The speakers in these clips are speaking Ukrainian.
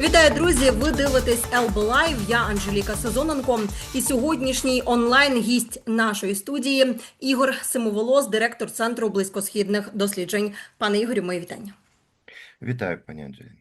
Вітаю, друзі! Ви дивитесь ЛБ Лайв. Я Анжеліка Сезоненко. І сьогоднішній онлайн гість нашої студії Ігор Симоволос, директор центру близькосхідних досліджень. Пане Ігорю, мої вітання. Вітаю, пані Анджеліні.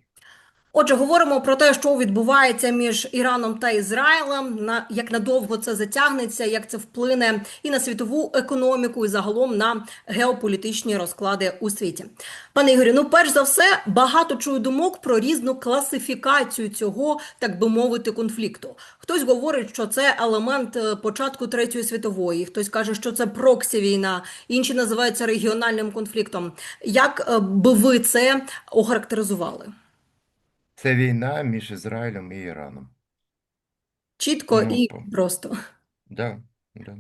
Отже, говоримо про те, що відбувається між Іраном та Ізраїлем. На як надовго це затягнеться, як це вплине і на світову економіку, і загалом на геополітичні розклади у світі. Пане Ігорю, ну перш за все, багато чую думок про різну класифікацію цього, так би мовити, конфлікту. Хтось говорить, що це елемент е, початку третьої світової, хтось каже, що це проксі війна, інші називаються регіональним конфліктом. Як е, би ви це охарактеризували? Це війна між Ізраїлем і Іраном. Чітко Ну, і по- просто. Да, да.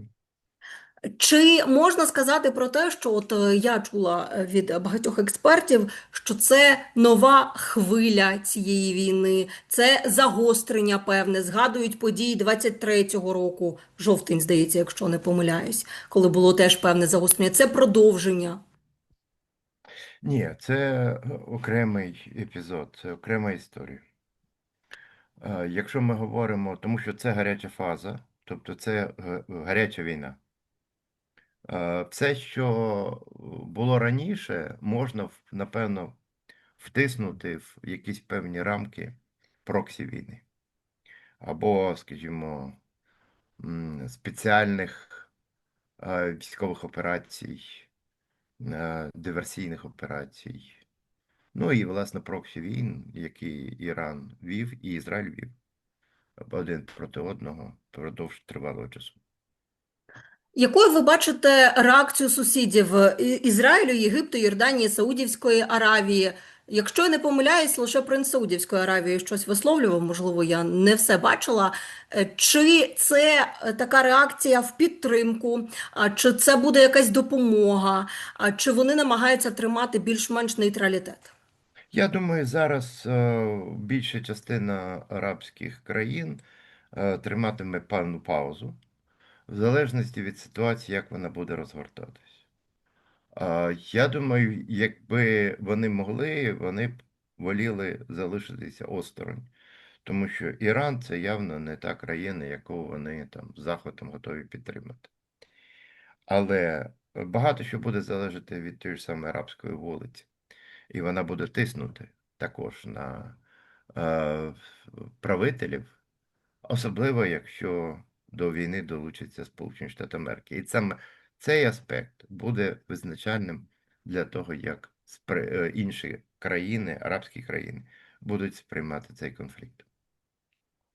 Чи можна сказати про те, що от е, я чула е, від багатьох експертів, що це нова хвиля цієї війни, це загострення певне. Згадують події 23-го року, жовтень, здається, якщо не помиляюсь, коли було теж певне загострення. Це продовження. Ні, це е, окремий епізод, це окрема історія. Е, Якщо ми говоримо, тому що це гаряча фаза, тобто це е, гаряча війна. Все, що було раніше, можна, напевно, втиснути в якісь певні рамки проксі війни. Або, скажімо, спеціальних військових операцій, диверсійних операцій. Ну і, власне, проксі війн, які Іран вів і Ізраїль вів один проти одного впродовж тривалого часу. Якою ви бачите реакцію сусідів Ізраїлю, Єгипту, Йорданії, Саудівської Аравії? Якщо я не помиляюсь, лише принц Саудівської Аравії щось висловлював, можливо, я не все бачила. Е, Чи це е, така реакція в підтримку, чи це буде якась допомога, чи вони намагаються тримати більш-менш нейтралітет? Я думаю, зараз е, більша частина арабських країн триматиме певну паузу, в залежності від ситуації, як вона буде розгортатись. Я думаю, якби вони могли, вони б воліли залишитися осторонь. Тому що Іран це явно не та країна, яку вони там Заходом готові підтримати. Але багато що буде залежати від тієї ж самої арабської вулиці. І вона буде тиснути також на е, правителів, особливо якщо до війни долучаться Сполучені Штати Америки. І саме цей аспект буде визначальним для того, як е, інші країни, арабські країни, будуть сприймати цей конфлікт.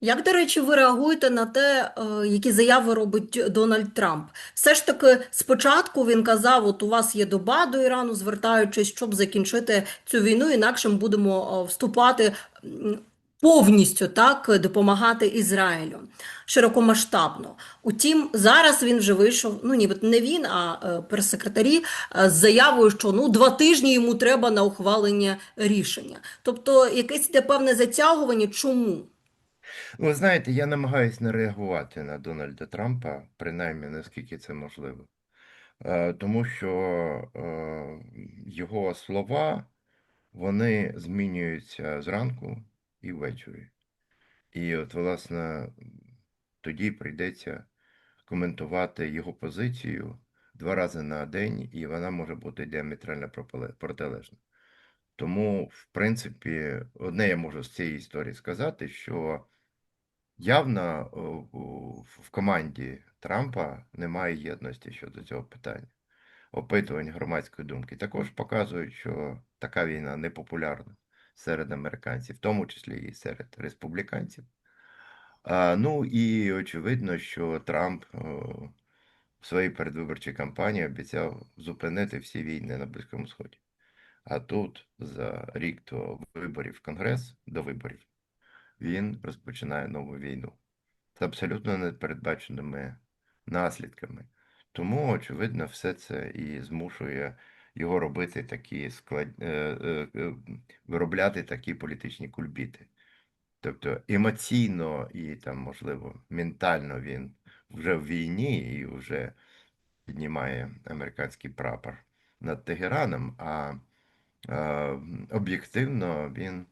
Як, до речі, ви реагуєте на те, е, які заяви робить Дональд Трамп? Все ж таки, спочатку він казав: от у вас є доба до Ірану, звертаючись, щоб закінчити цю війну, інакше ми будемо е, вступати повністю, так, допомагати Ізраїлю широкомасштабно. Утім, зараз він вже вийшов, ну ніби не він, а е, прес-секретарі е, з заявою, що ну два тижні йому треба на ухвалення рішення. Тобто, якесь йде певне затягування. Чому? Ви знаєте, я намагаюся не реагувати на Дональда Трампа, принаймні наскільки це можливо. Е, Тому що його слова, вони змінюються зранку і ввечері. І от, власне, тоді прийдеться коментувати його позицію два рази на день, і вона може бути діаметрально протилежна. Тому, в принципі, одне я можу з цієї історії сказати, що явно в команді Трампа немає єдності щодо цього питання. Опитувань громадської думки також показують, що така війна непопулярна серед американців, в тому числі і серед республіканців. Ну і очевидно, що Трамп в своїй передвиборчій кампанії обіцяв зупинити всі війни на Близькому Сході. А тут за рік до виборів Конгрес, до виборів, він розпочинає нову війну з абсолютно непередбаченими наслідками. Тому, очевидно, все це і змушує його робити такі склад... е, е, е, виробляти такі політичні кульбіти. Тобто емоційно і там, можливо, ментально він вже в війні і вже піднімає американський прапор над Тегераном, а е, об'єктивно він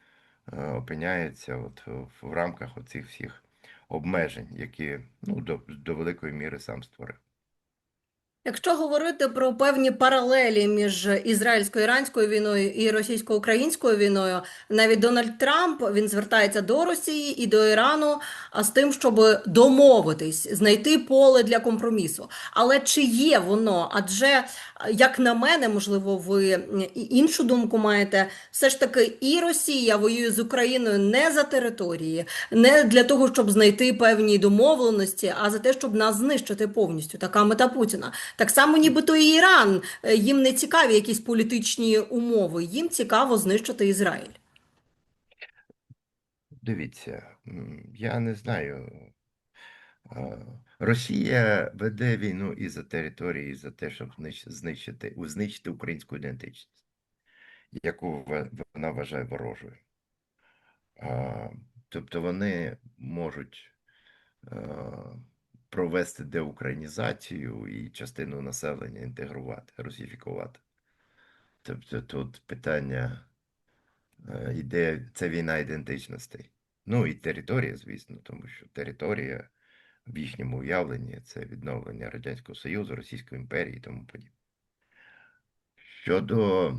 опиняється от в, в рамках оцих всіх обмежень, які ну, до, до великої міри сам створив. Якщо говорити про певні паралелі між ізраїльсько-іранською війною і російсько-українською війною, навіть Дональд Трамп він звертається до Росії і до Ірану з тим, щоб домовитись, знайти поле для компромісу. Але чи є воно? Адже, як на мене, можливо, ви іншу думку маєте, все ж таки і Росія воює з Україною не за території, не для того, щоб знайти певні домовленості, а за те, щоб нас знищити повністю. Така мета Путіна. Так само, нібито і Іран. Е, Їм не цікаві якісь політичні умови, їм цікаво знищити Ізраїль. Дивіться, я не знаю. Росія веде війну і за території, і за те, щоб знищити, знищити українську ідентичність, яку вона вважає ворожою. Тобто вони можуть е, провести деукраїнізацію і частину населення інтегрувати, русифікувати. Тобто тут питання е, іде, це війна ідентичностей. Ну і територія, звісно, тому що територія в їхньому уявленні це відновлення Радянського Союзу, Російської імперії і тому подібне. Щодо,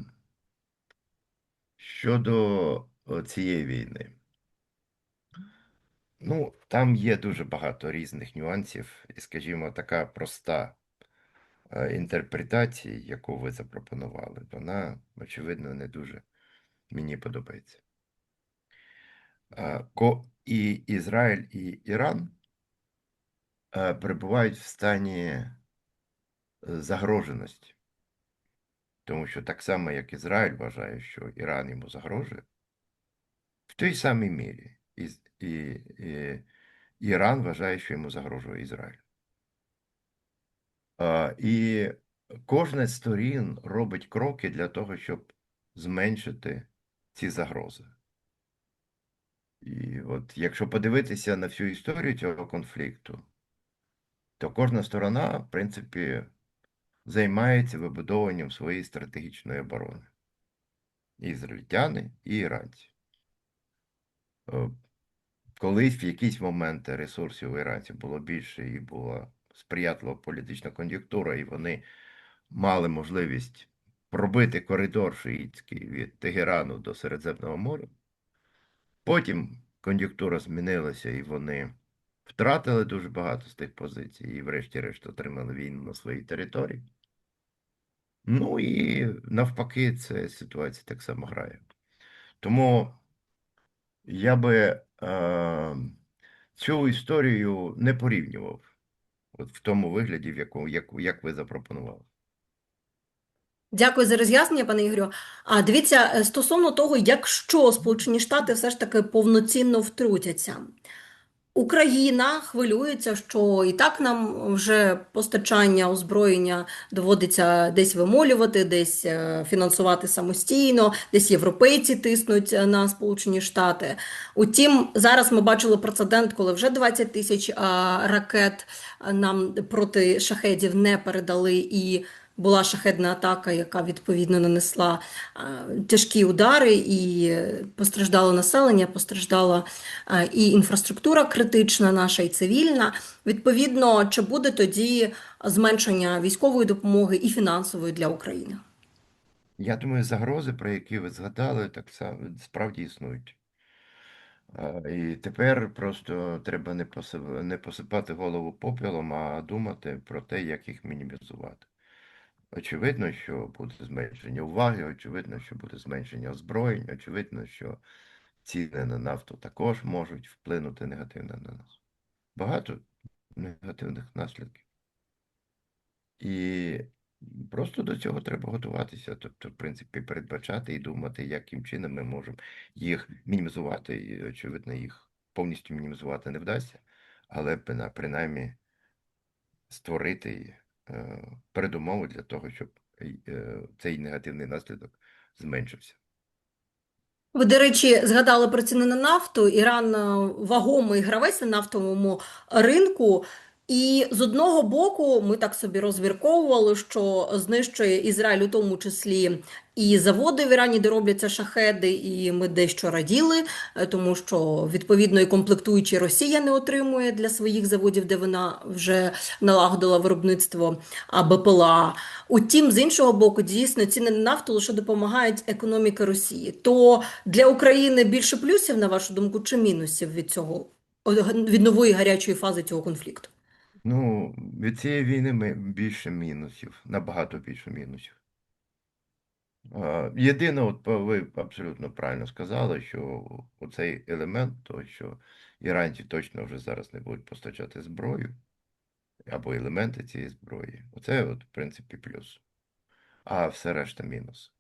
щодо цієї війни. Ну, там є дуже багато різних нюансів, і, скажімо, така проста е, інтерпретація, яку ви запропонували, вона, очевидно, не дуже мені подобається. Е, І Ізраїль, і Іран е, перебувають в стані загроженості. Тому що так само, як Ізраїль вважає, що Іран йому загрожує, в той самій мірі і, і, Іран вважає, що йому загрожує Ізраїль. І кожна з сторін робить кроки для того, щоб зменшити ці загрози. І от якщо подивитися на всю історію цього конфлікту, то кожна сторона, в принципі, займається вибудовуванням своєї стратегічної оборони. Ізраїльтяни, і іранці. Колись в якісь моменти ресурсів у іранців було більше і була сприятлива політична кон'юнктура, і вони мали можливість пробити коридор шиїцький від Тегерану до Середземного моря. Потім кон'юнктура змінилася, і вони втратили дуже багато з тих позицій, і, врешті-решт, отримали війну на своїй території. Ну і навпаки, ця ситуація так само грає. Тому я би цю історію не порівнював от в тому вигляді, в якому, як, як ви запропонували. Дякую за роз'яснення, пане Ігорю. А дивіться, е, стосовно того, якщо Сполучені Штати все ж таки повноцінно втрутяться, Україна хвилюється, що і так нам вже постачання озброєння доводиться десь вимолювати, десь е, фінансувати самостійно, десь європейці тиснуть е, на Сполучені Штати. Утім, зараз ми бачили прецедент, коли вже 20 тисяч ракет е, нам проти шахедів не передали і. Була шахедна атака, яка відповідно нанесла е, тяжкі удари, і е, постраждало населення, постраждала е, і інфраструктура критична наша, і цивільна. Відповідно, чи буде тоді зменшення військової допомоги і фінансової для України? Я думаю, загрози, про які ви згадали, так само справді існують. І тепер просто треба не посип- посипати голову попелом, а думати про те, як їх мінімізувати. Очевидно, що буде зменшення уваги, очевидно, що буде зменшення озброєнь, очевидно, що ціни на нафту також можуть вплинути негативно на нас. Багато негативних наслідків. І просто до цього треба готуватися, тобто, в принципі, передбачати і думати, яким чином ми можемо їх мінімізувати. І, очевидно, їх повністю мінімізувати не вдасться, але принаймні створити передумови для того, щоб е, цей негативний наслідок зменшився. Ви, до речі, згадали про ціни на нафту. Іран е, вагомий гравець на нафтовому ринку. І з одного боку, ми так собі розмірковували, що знищує Ізраїль у тому числі і заводи в Ірані, де робляться шахеди, і ми дещо раділи, е, тому що відповідно і комплектуючі Росія не отримує для своїх заводів, де вона вже налагодила виробництво БПЛА. Утім, з іншого боку, дійсно ціни на нафту лише допомагають економіці Росії. То для України більше плюсів, на вашу думку, чи мінусів від цього від нової гарячої фази цього конфлікту? Ну, від цієї війни ми більше мінусів, набагато більше мінусів. А, Єдине, от ви абсолютно правильно сказали, що оцей елемент, то що іранці точно вже зараз не будуть постачати зброю або елементи цієї зброї. Оце, от, в принципі, плюс. А все решта мінус.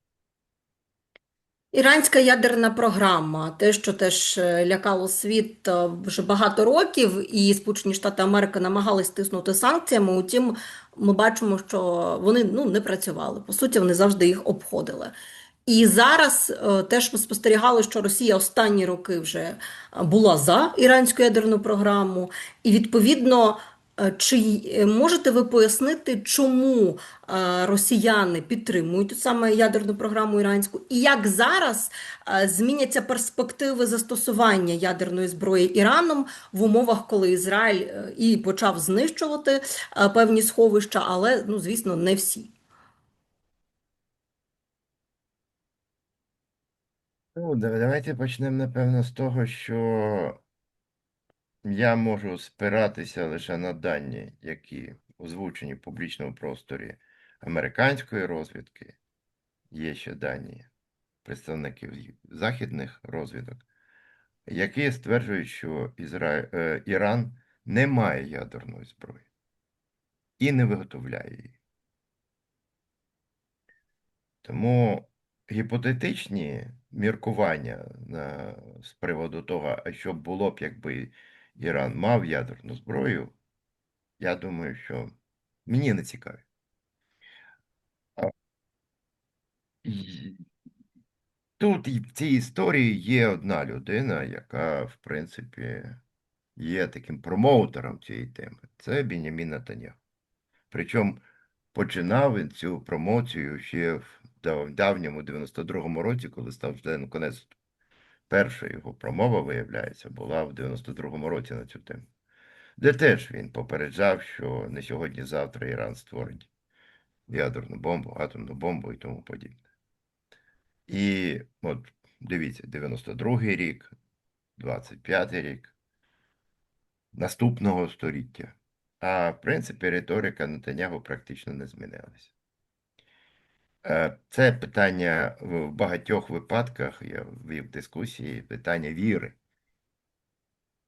Іранська ядерна програма, те, що теж е, лякало світ е, вже багато років, і Сполучені Штати Америки намагались тиснути санкціями. Утім, ми бачимо, що вони ну не працювали. По суті, вони завжди їх обходили. І зараз е, теж ми спостерігали, що Росія останні роки вже була за іранську ядерну програму, і відповідно. Е, Чи можете ви пояснити, чому е, росіяни підтримують саме ядерну програму іранську, і як зараз е, зміняться перспективи застосування ядерної зброї Іраном в умовах, коли Ізраїль е, і почав знищувати е, певні сховища, але ну звісно не всі. Ну, давайте почнемо, напевно, з того, що я можу спиратися лише на дані, які озвучені в публічному просторі американської розвідки. Є ще дані представників західних розвідок, які стверджують, що Ізра... е, Іран не має ядерної зброї і не виготовляє її. Тому гіпотетичні міркування на, з приводу того, що було б, якби Іран мав ядерну зброю, я думаю, що мені не цікаві. Тут в цій історії є одна людина, яка, в принципі, є таким промоутером цієї теми. Це Бенямін Натаняху. Причому починав він цю промоцію ще в давньому 92-му році, коли став членом Кнесету. Перша його промова, виявляється, була в 92-му році на цю тему. Де теж він попереджав, що не сьогодні-завтра Іран створить ядерну бомбу, атомну бомбу і тому подібне. І от дивіться, 92-й рік, 25-й рік наступного століття. А в принципі риторика Нетаньягу практично не змінилася. Е, Це питання в багатьох випадках, я ввів дискусії, питання віри.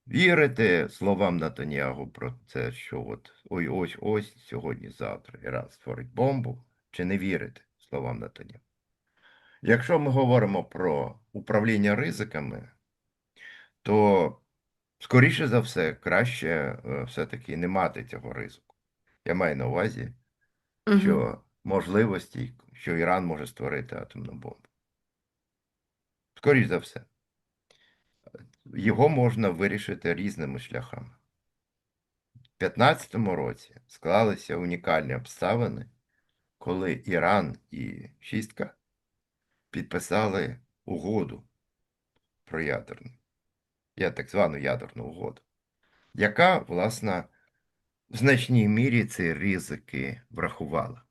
Вірити словам Натаньягу про це, що от ой, ось ось сьогодні, завтра Іран створить бомбу, чи не вірити словам Натаньягу? Якщо ми говоримо про управління ризиками, то, скоріше за все, краще е, все-таки не мати цього ризику. Я маю на увазі, що можливості, що Іран може створити атомну бомбу. Скоріше за все. Його можна вирішити різними шляхами. У 15-му році склалися унікальні обставини, коли Іран і Шістка підписали угоду про ядерну, я так звану ядерну угоду, яка, власне, в значній мірі ці ризики врахувала.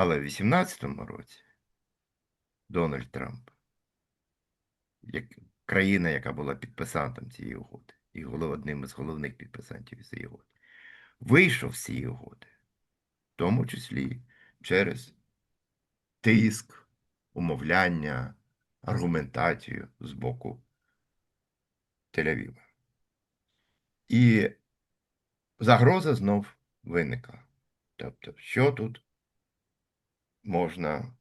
Але в 18-му році Дональд Трамп, як країна, яка була підписантом цієї угоди, і одним із головних підписантів цієї угоди, вийшов з цієї угоди, в тому числі через тиск, умовляння, аргументацію з боку Тель-Авіва. І загроза знов виникла. Тобто, що тут можна,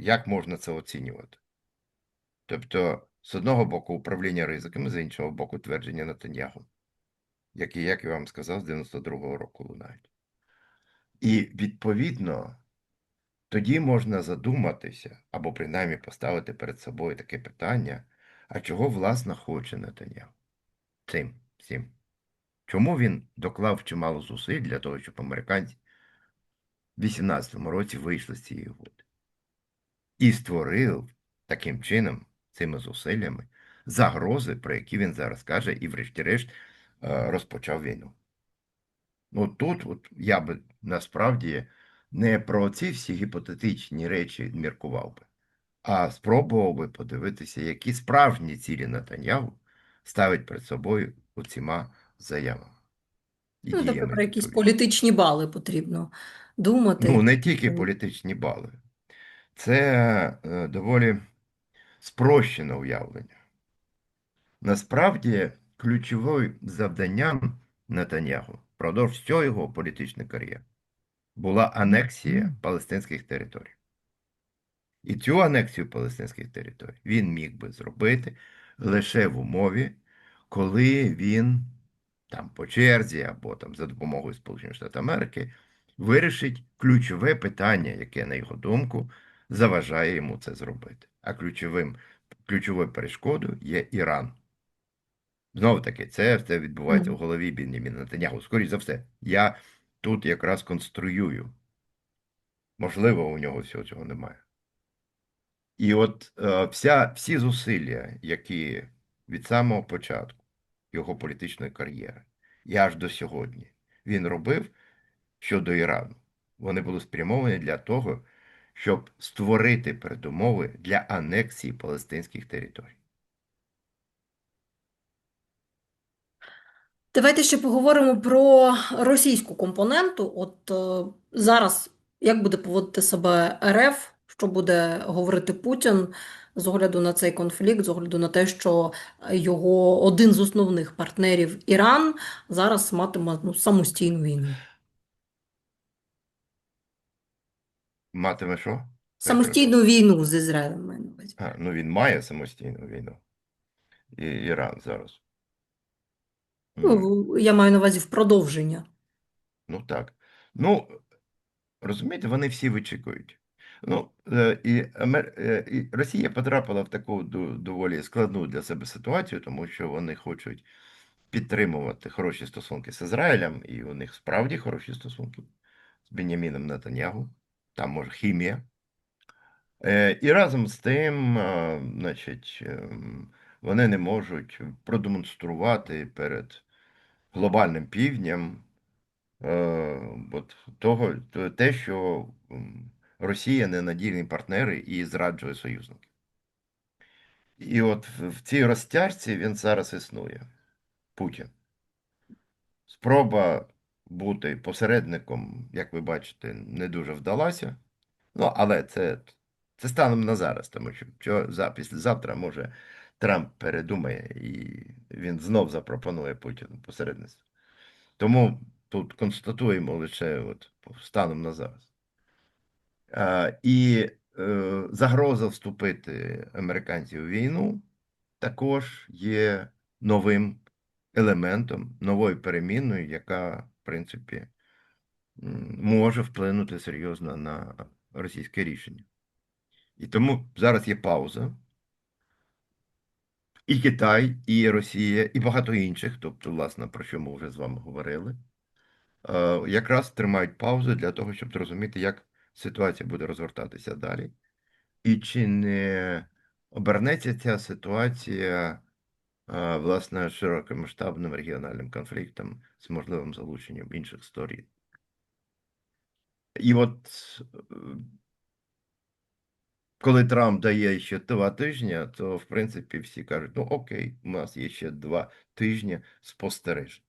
як можна це оцінювати? Тобто, з одного боку, управління ризиками, з іншого боку, твердження Натаньягу, які, як я вам сказав, з 92-го року лунають. І, відповідно, тоді можна задуматися, або принаймні поставити перед собою таке питання, а чого, власне, хоче Натаньягу? Цим всім. Чому він доклав чимало зусиль для того, щоб американці в 18-му році вийшли з цієї угоди? І створив таким чином, цими зусиллями, загрози, про які він зараз каже, і, врешті-решт, е, розпочав війну. Ну тут от я би насправді не про ці всі гіпотетичні речі міркував би, а спробував би подивитися, які справжні цілі Нетаньягу ставить перед собою оціма заявами. Ну, тобто про якісь політичні бали потрібно думати. Ну, не тільки Е, політичні бали. Це е, доволі спрощене уявлення. Насправді, ключовим завданням Нетаньягу впродовж всього його політичної кар'єри була анексія палестинських територій. І цю анексію палестинських територій він міг би зробити лише в умові, коли він там по черзі або там за допомогою Сполучених Штатів Америки вирішить ключове питання, яке, на його думку, заважає йому це зробити. А ключовим, ключовою перешкодою є Іран. Знову таки, це все відбувається в голові Бініміна Нетаньяху. Скоріше за все, я тут якраз конструюю. Можливо, у нього всього цього немає. І от е, вся, всі зусилля, які від самого початку його політичної кар'єри і аж до сьогодні він робив щодо Ірану, вони були спрямовані для того, щоб створити передумови для анексії палестинських територій. Давайте ще поговоримо про російську компоненту. От е, зараз як буде поводити себе РФ, що буде говорити Путін з огляду на цей конфлікт, з огляду на те, що його один з основних партнерів Іран зараз матиме ну, самостійну війну. Матиме що? Самостійну війну з Ізраїлем. маю на увазі. А, ну він має самостійну війну. І Іран зараз. Ну, я маю на увазі в продовження. Ну так. Ну, розумієте, вони всі вичікують. Ну, е, і, е, і Росія потрапила в таку доволі складну для себе ситуацію, тому що вони хочуть підтримувати хороші стосунки з Ізраїлем, і у них справді хороші стосунки з Беняміном Нетаньягу. Там може хімія. Е, І разом з тим, значить, вони не можуть продемонструвати перед глобальним півднем е, от того, те, що Росія ненадійний партнер і зраджує союзників. І от в, цій розтяжці він зараз існує, Путін. Спроба бути посередником, як ви бачите, не дуже вдалася. Ну, але це, це станом на зараз, тому що за, післязавтра, може, Трамп передумає і він знов запропонує Путіну посередництво. Тому тут констатуємо лише от станом на зараз. І е, загроза вступити американців у війну також є новим елементом, новою перемінною, яка, в принципі, може вплинути серйозно на російське рішення. І тому зараз є пауза. І Китай, і Росія, і багато інших, тобто, власне, про що ми вже з вами говорили, е, якраз тримають паузу для того, щоб зрозуміти, як ситуація буде розгортатися далі. І чи не обернеться ця ситуація, е, власне, широкомасштабним регіональним конфліктом з можливим залученням інших сторін. І от е, коли Трамп дає ще два тижні, то в принципі всі кажуть: ну окей, у нас є ще два тижні спостережень.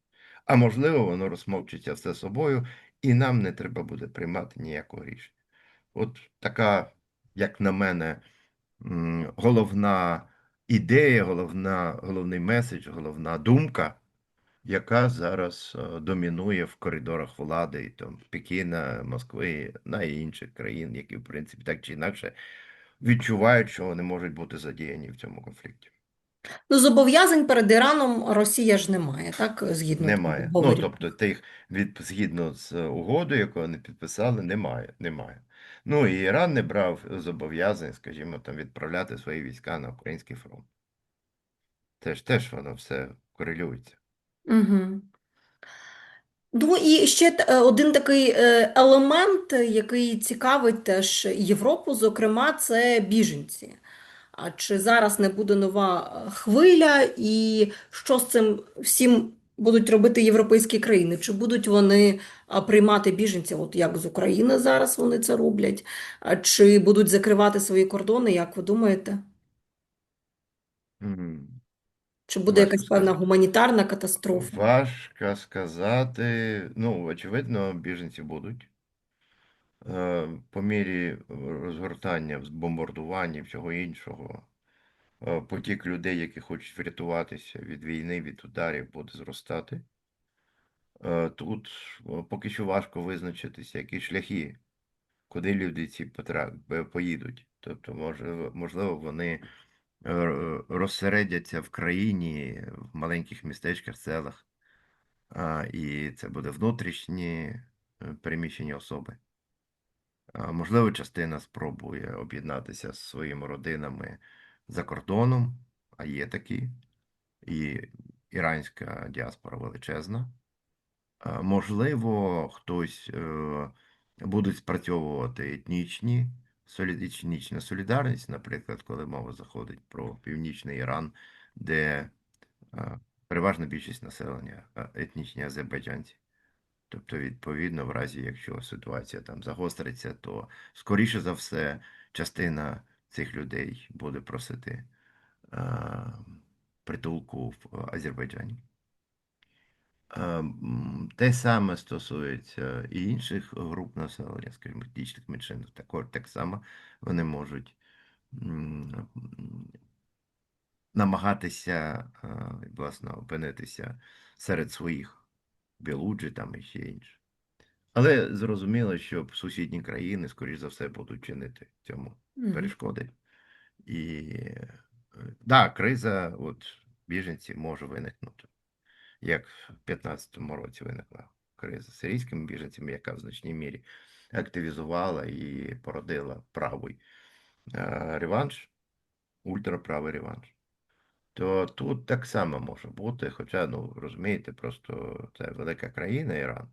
А можливо, воно розмовчиться все собою, і нам не треба буде приймати ніякого рішення. От така, як на мене, головна ідея, головна, головний меседж, головна думка, яка зараз е, домінує в коридорах влади і там Пекіна, Москви, на інших країн, які, в принципі, так чи інакше відчувають, що вони можуть бути задіяні в цьому конфлікті. Ну, зобов'язань перед Іраном Росія ж не має, так? Згідно Немає. Ну, договорів. тобто, тих від згідно з угодою, яку вони підписали, немає. Немає. Ну і Іран не брав зобов'язань, скажімо, там відправляти свої війська на український фронт. Це ж теж воно все корелюється. Угу. Ну і ще т- е, один такий е, елемент, е, який цікавить теж Європу, зокрема, це біженці. А чи зараз не буде нова е, хвиля, і що з цим всім будуть робити європейські країни? Чи будуть вони приймати біженців, от як з України зараз вони це роблять? Чи будуть закривати свої кордони, як ви думаєте? М, Чи буде Важко якась певна сказати. гуманітарна катастрофа? Важко сказати. Ну, очевидно, біженці будуть. Е, По мірі розгортання, бомбардування всього іншого, е, потік людей, які хочуть врятуватися від війни, від ударів, буде зростати. Е, Тут е, поки що важко визначитися, які шляхи, куди люди ці е, поїдуть. Тобто, можливо, вони е, розсередяться в країні, в маленьких містечках, селах, і це буде внутрішні е, переміщені особи. Можливо, частина спробує об'єднатися з своїми родинами за кордоном, а є такі, і іранська діаспора величезна. Можливо, хтось е, будуть спрацьовувати етнічні, етнічна солідарність, наприклад, коли мова заходить про північний Іран, де е, переважна більшість населення е, етнічні азербайджанці. Тобто, відповідно, в разі, якщо ситуація там загостриться, то скоріше за все частина цих людей буде просити е, притулку в Азербайджані. Е, Те саме стосується і інших груп населення, скажімо, етнічних меншин, також так само вони можуть намагатися, е, власне, опинитися серед своїх білуджі там і ще інше. Але зрозуміло, що сусідні країни, скоріш за все, будуть чинити цьому Мгм. перешкоди. І е, да, криза от, біженців може виникнути, як в 15-му році виникла криза з сирійськими біженцями, яка в значній мірі активізувала і породила правий е, реванш, ультраправий реванш. То тут так само може бути, хоча, ну, розумієте, просто це велика країна, Іран,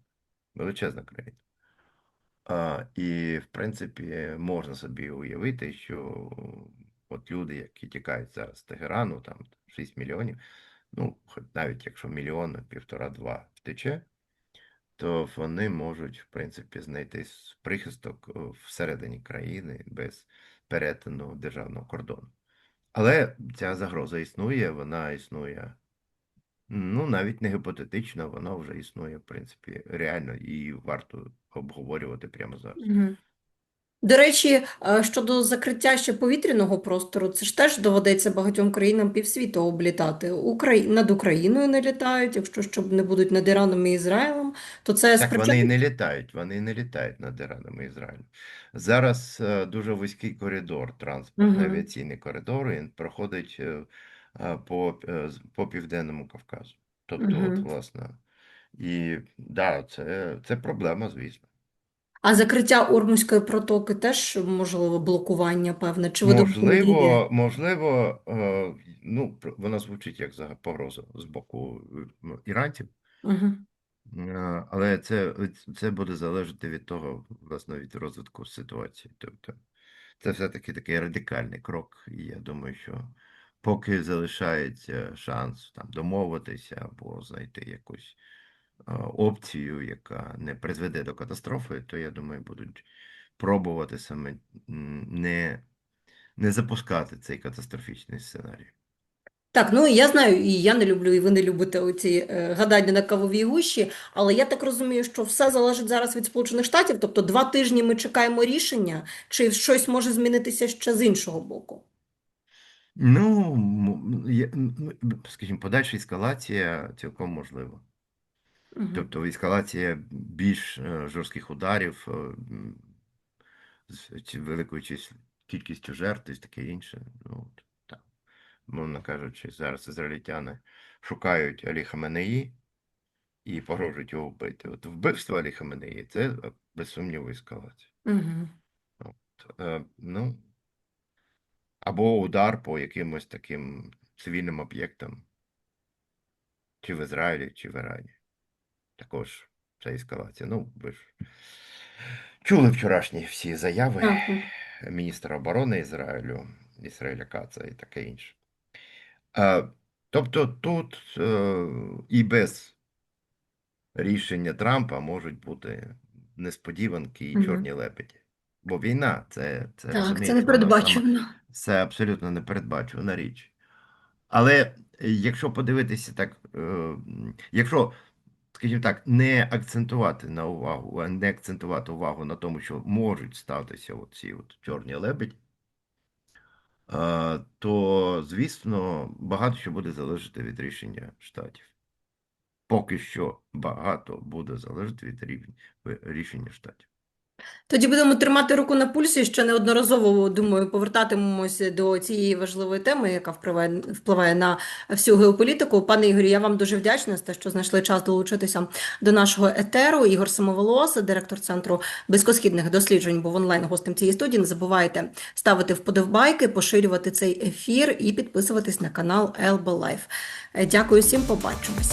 величезна країна. А, і, в принципі, можна собі уявити, що от люди, які тікають зараз з Тегерану, там 6 мільйонів, ну, хоч навіть якщо мільйон, півтора-два втече, то вони можуть, в принципі, знайти прихисток е, всередині країни без перетину державного кордону. Але ця загроза існує, вона існує, ну, навіть не гіпотетично, вона вже існує, в принципі, реально, її варто обговорювати прямо зараз. Мгм. До речі, е, щодо закриття ще повітряного простору, це ж теж доведеться багатьом країнам півсвіту облітати. Украї... Над Україною не літають, якщо щоб не будуть над Іраном і Ізраїлем, то це Так, вони і не літають, вони і не літають над Іраном і Ізраїлем. Зараз е, дуже вузький коридор, транспортний Мгм. авіаційний коридор, він проходить е, по, е, по Південному Кавказу. Тобто, от, власне, і да, це, це проблема, звісно. А закриття Ормузької протоки теж можливо блокування певне. Чи ви? Можливо, можливо, е, ну, вона звучить як за- погроза з боку іранців. Е, Але це, це буде залежати від того, власне, від розвитку ситуації. Тобто, це все-таки такий радикальний крок, і я думаю, що поки залишається шанс там домовитися або знайти якусь опцію, яка не призведе до катастрофи, то я думаю, будуть пробувати саме не, не запускати цей катастрофічний сценарій. Так, ну я знаю, і я не люблю, і ви не любите оці е, гадання на кавовій гущі, але я так розумію, що все залежить зараз від Сполучених Штатів, тобто два тижні ми чекаємо рішення, чи щось може змінитися ще з іншого боку. Ну, м, скажімо, подальша ескалація цілком можлива. Тобто ескалація більш е, жорстких ударів е, з великою кількістю жертв і таке інше. Ну, так. Мовно кажучи, зараз ізраїльтяни шукають Алі Хаменеї і погрожують його вбити. От вбивство Алі Хаменеї – це е, без сумніву ескалація. Мгм. От, е, ну, або удар по якимось таким цивільним об'єктам, чи в Ізраїлі, чи в Ірані. Також ця ескалація. Ну, ви ж чули вчорашні всі заяви міністра оборони Ізраїлю, Ізраїля Каца і таке інше. А, тобто тут е, і без рішення Трампа можуть бути несподіванки і чорні лебеді. Бо війна це, це Так, це непередбачувано. це абсолютно непередбачувана річ. Але е, якщо подивитися так, е, якщо, скажімо так, не акцентувати на увагу, а не акцентувати увагу на тому, що можуть статися оці от чорні лебеді, е, то, звісно, багато що буде залежати від рішення штатів. Поки що багато буде залежати від рівня- рішення штатів. Тоді будемо тримати руку на пульсі. Ще неодноразово, думаю, повертатимемося до цієї важливої теми, яка впливає, на всю геополітику. Пане Ігорі, я вам дуже вдячна за те, що знайшли час долучитися до нашого етеру. Ігор Самоволос, директор центру близькосхідних досліджень, був онлайн гостем цієї студії. Не забувайте ставити вподобайки, поширювати цей ефір і підписуватись на канал LB Life. Дякую всім, побачимось.